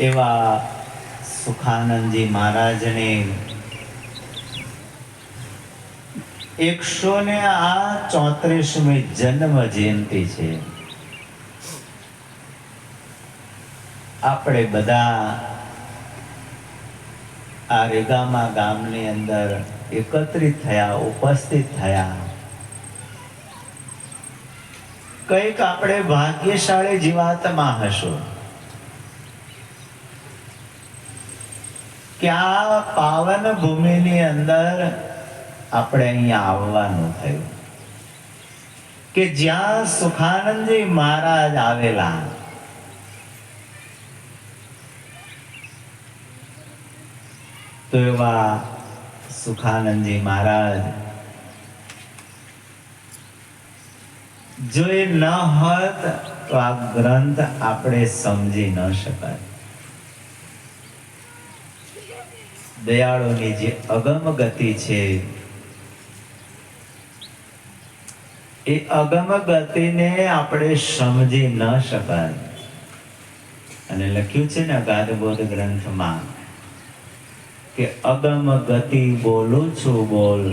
એવા સુખાનંદજી મહારાજને એકસો ને આ ચોત્રીસમી જન્મ જયંતિ છે. આપણે બધા આ રેગામા ગામની અંદર એકત્રિત થયા, ઉપસ્થિત થયા. કંઈક આપણે ભાગ્યશાળી જીવાતમાં હશું. કે આ પાવન ભૂમિની અંદર આપણે અહીંયા આવવાનું થયું. કે જ્યાં સુખાનંદજી મહારાજ આવેલા, તો એવા સુખાનંદજી મહારાજ જો એ ન હોત તો આ ગ્રંથ આપણે સમજી ન શકાય. દયાળુની જે અગમ ગતિ છે, એ અગમ ગતિને આપણે સમજી ન શકાય. અને લખ્યું છે ને અગાધબોધ ગ્રંથમાં કે અગમ ગતિ બોલું છું બોલ,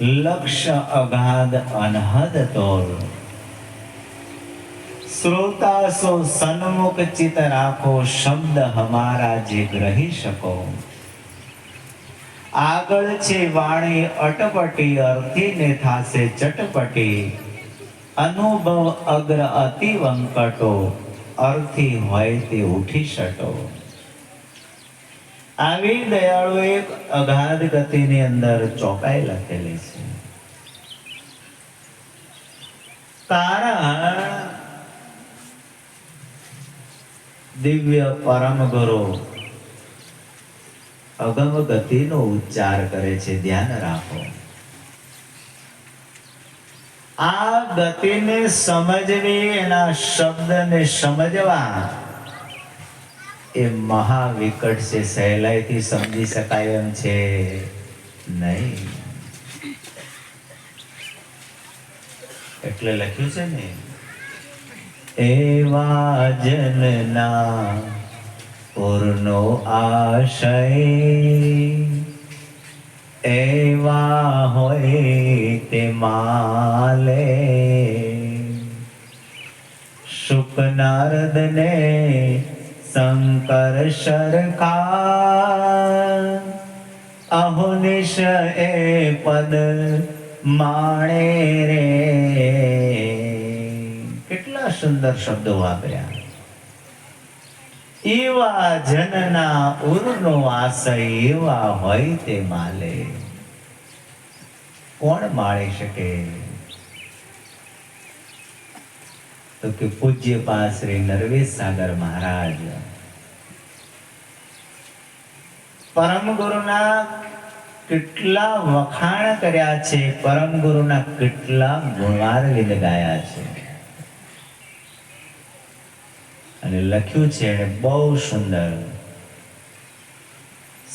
લક્ષ્ય અગાધ અનહદ તોલ. શ્રોતા સો સન્મુખ ચિત રાખો શબ્દ હમારા જે ગ્રહી શકો. આગળ છે વાણી અટપટી અર્થી ને થાશે ચટપટી. અનુભવ અગ્ર અતિ વંકટો, અર્થી હોય તે ઉઠી શટો. આવી દયાળુ એક અગાધ ગતિની અંદર ચોપાઈ લખેલી છે. કારણ દિવ્ય પરમ ગુરુ અગમ ગતિનો ઉચ્ચાર કરે છે, ધ્યાન રાખો. આ ગતિને સમજવી એના શબ્દને સમજવા એ મહાવિકટ છે, સહેલાઈથી સમજી શકાય એમ છે. નહીં. એટલે લખ્યું છે ને એવા જનના પૂરનો આશય. એવા હોય તે માલે. શુકનારદને શંકર સરકાર. અહોનિશ એ પદ માણે રે. સુંદર શબ્દો વાપર્યા. એવા જનના ઉરનો આશય એવા હોય તે માલે. કોણ માળી શકે? તો કે પૂજ્ય પા શ્રી નરવેશ સાગર મહારાજ, પરમ ગુરુના કેટલા વખાણ કર્યા છે, પરમ ગુરુના કેટલા ગુણવાર ગાયા છે. અને લખ્યું છે એને બહુ સુંદર.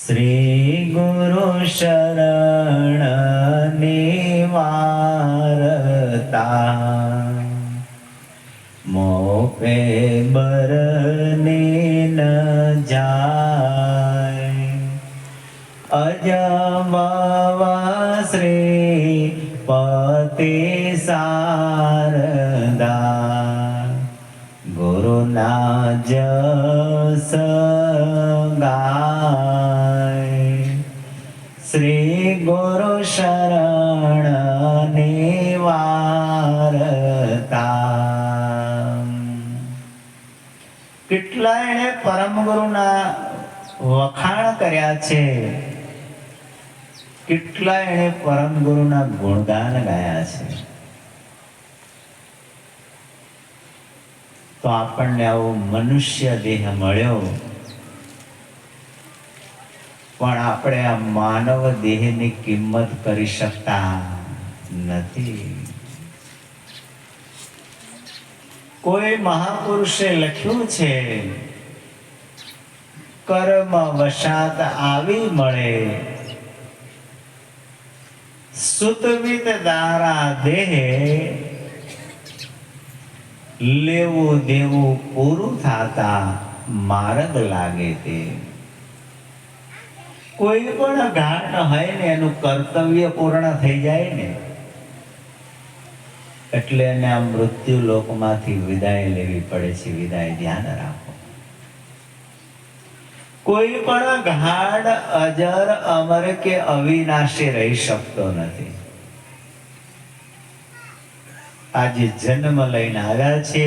શ્રી ગુરુ શરણ નિવારતા મોપે બરને ન જાય. અજમવા શ્રી પતિ સારદા. ગુરુના જસ ગાય શ્રી ગુરુ શરણ નિવારતા કેટલા એણે પરમ ગુરુના વખાણ કર્યા છે? કેટલા એણે પરમ ગુરુના ગુણગાન ગાયા છે? તો આપણને આવો મનુષ્ય દેહ મળ્યો. પણ આપણે આ માનવ દેહની કિંમત કરી શકતા નથી. કોઈ મહાપુરુષે લખ્યું છે, કર્મ વશાત આવી મળે. સુતવિત દારા દેહ લેવું દેવું પૂરું થતા માર્ગ લાગે તે. કોઈ પણ ઘાટ હોય ને, એનું કર્તવ્ય પૂર્ણ થઈ જાય ને, એટલે એને આ મૃત્યુ લોકમાંથી વિદાય લેવી પડે છે. વિદાય ધ્યાન રાખો. કોઈ પણ ઘાડ અજર અમર કે અવિનાશી રહી શકતો નથી. આજે જન્મ લઈને આવ્યા છે.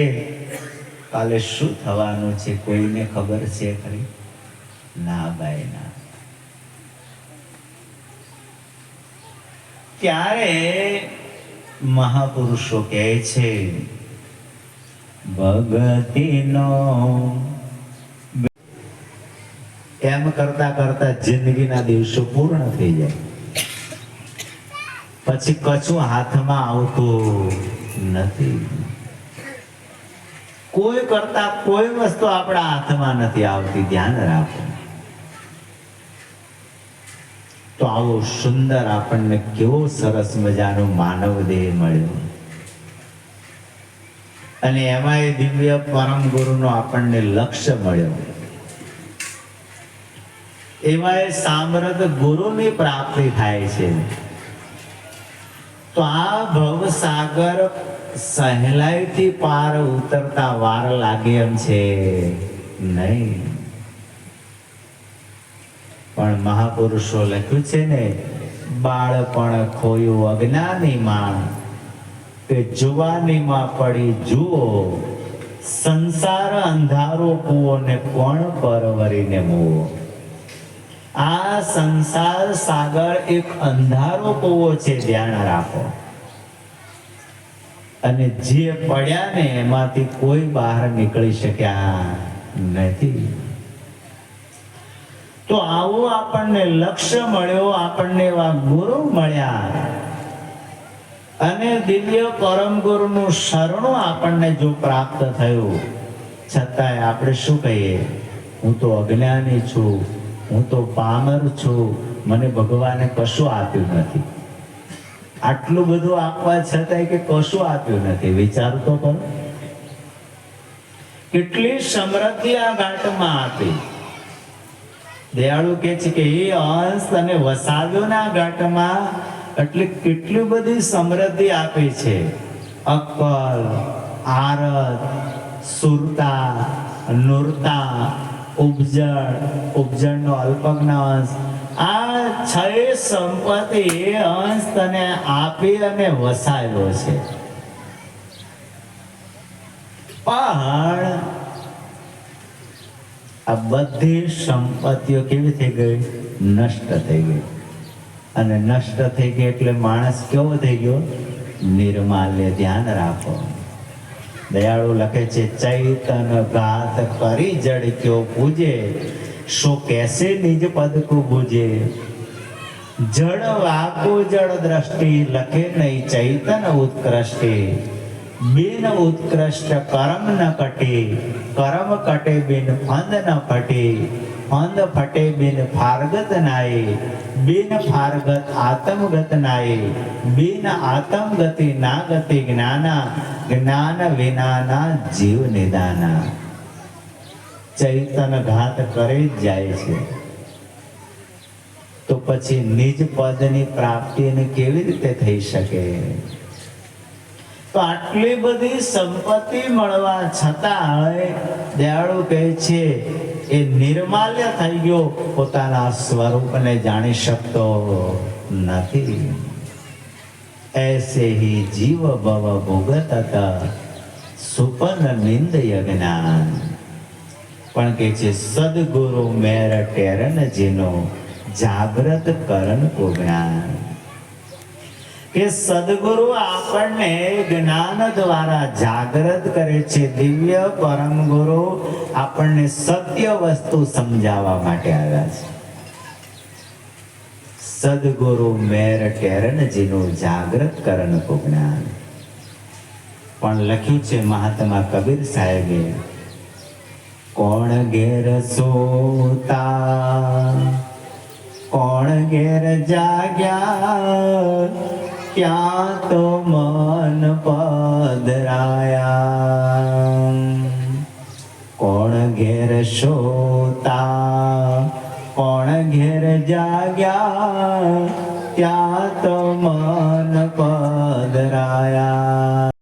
કાલે શું થવાનું છે કોઈને ખબર છે ખરી? ના ભાઈ, ના. ત્યારે મહાપુરુષો કહે છે, ભગતિનો એમ કરતા કરતા જિંદગીના દિવસો પૂર્ણ થઈ જાય. પછી કશું હાથમાં આવતું નથી. કોઈ કરતા કોઈ વસ્તુ આપણા હાથમાં નથી આવતી, ધ્યાન રાખો. તો આવો સુંદર આપણને કેવો સરસ મજાનો માનવ દેહ મળ્યો. અને એમાં એ દિવ્ય પરમ ગુરુનો આપણને લક્ષ્ય મળ્યો. એમાં એ સામ્રત ગુરુની પ્રાપ્તિ થાય છે. તો આ સહેલાઈથી પાર ઉતરતા વાર લાગે એમ છે. નહીં. પણ મહાપુરુષો લખ્યું છે ને, બાળપણ ખોયું અજ્ઞાનીમાં કે જુવાનીમાં પડી જુઓ, સંસાર અંધારો કૂવો ને કોણ પરવરીને મૂવો? આ સંસાર, સાગર એક અંધારો કૂવો છે, ધ્યાન રાખો. અને જે પડ્યા ને એમાંથી કોઈ બહાર નીકળી શક્યા નથી. તો આવો આપણને લક્ષ્ય મળ્યો, આપણને એવા ગુરુ મળ્યા. અને દિવ્ય પરમ ગુરુનું શરણું આપણને જો પ્રાપ્ત થયું, છતાંય આપણે શું કહીએ? હું તો અજ્ઞાની છું. હું તો પામર છું. મને ભગવાને કશું આપ્યું નથી. આટલું બધું આપવા છતાંય કે કશું આપ્યું નથી. વિચારતો કરો કેટલી સમૃદ્ધિ આ ઘાટમાં આપી. દયાળુ કે છે કે, એ અંશ અને વસાવ્યો ના ઘાટમાં. એટલે કેટલી બધી સમૃદ્ધિ આપી છે. અક્કલ, આરત, સુરતા, નુરતા ઉપજળ ઉપજળનો અલ્પજ્ઞાંશ આ છ સંપત્તિ અંશ તને આપી અને વસાયેલો છે. પણ આ બધી સંપત્તિઓ કેવી થઈ ગઈ? નષ્ટ થઈ ગઈ. અને નષ્ટ થઈ ગઈ એટલે માણસ કેવો થઈ ગયો? નિર્માલ્ય ધ્યાન રાખો. દયાળુ લખે છે, ચૈતન ઘાત કરી જડ ક્યો પૂજે સો કેસે નિજ પદ કો બુજે? જડ વાકો જડ દ્રષ્ટિ લખે નહીં ચૈતન ઉત્કૃષ્ટિ. બિન ઉત્કૃષ્ટ કર્મ ન કટે કર્મ કટે બિન ફંદ ન ફટે ફંદ ફટે બિન ફારગત નાય બિન ફારગત આત્મગત નાય બિન આત્મગતિ ના ગતિ જ્ઞાના, જ્ઞાન વિનાના જીવ નિદાના. ચૈતન ઘાત જાય છે. તો પછી નિજ પદની પ્રાપ્તિ એને કેવી રીતે થઈ શકે? તો આટલી બધી સંપત્તિ મળવા છતાં દયાળુ કહે છે એ નિર્માલ્ય થઈ ગયો પોતાના સ્વરૂપને જાણી શકતો નથી. એસે હી જીવ ભવ ભોગત સુપન નિંદ યજ્ઞાન. પણ કે છે, સદગુરુ મેર ટેરન જેનો જાગ્રત કરણ કો જ્ઞાન કે સદગુરુ આપણને જ્ઞાન દ્વારા જાગૃત કરે છે. દિવ્ય પરમ ગુરુ આપણને સત્ય વસ્તુ સમજાવવા માટે આવ્યા છે. સદગુરુ મેર ટેરનજીનું જાગૃત કરણ જ્ઞાન. પણ લખ્યું છે મહાત્મા કબીર સાહેબે, કોણ ઘેર સોતા, કોણ ઘેર જાગ્યા ક્યાં તો મન પધરાયા? કોણ ઘેર શોતા? કોણ ઘેર જાગ્યા? ત્યાં તો મન પધરાયા?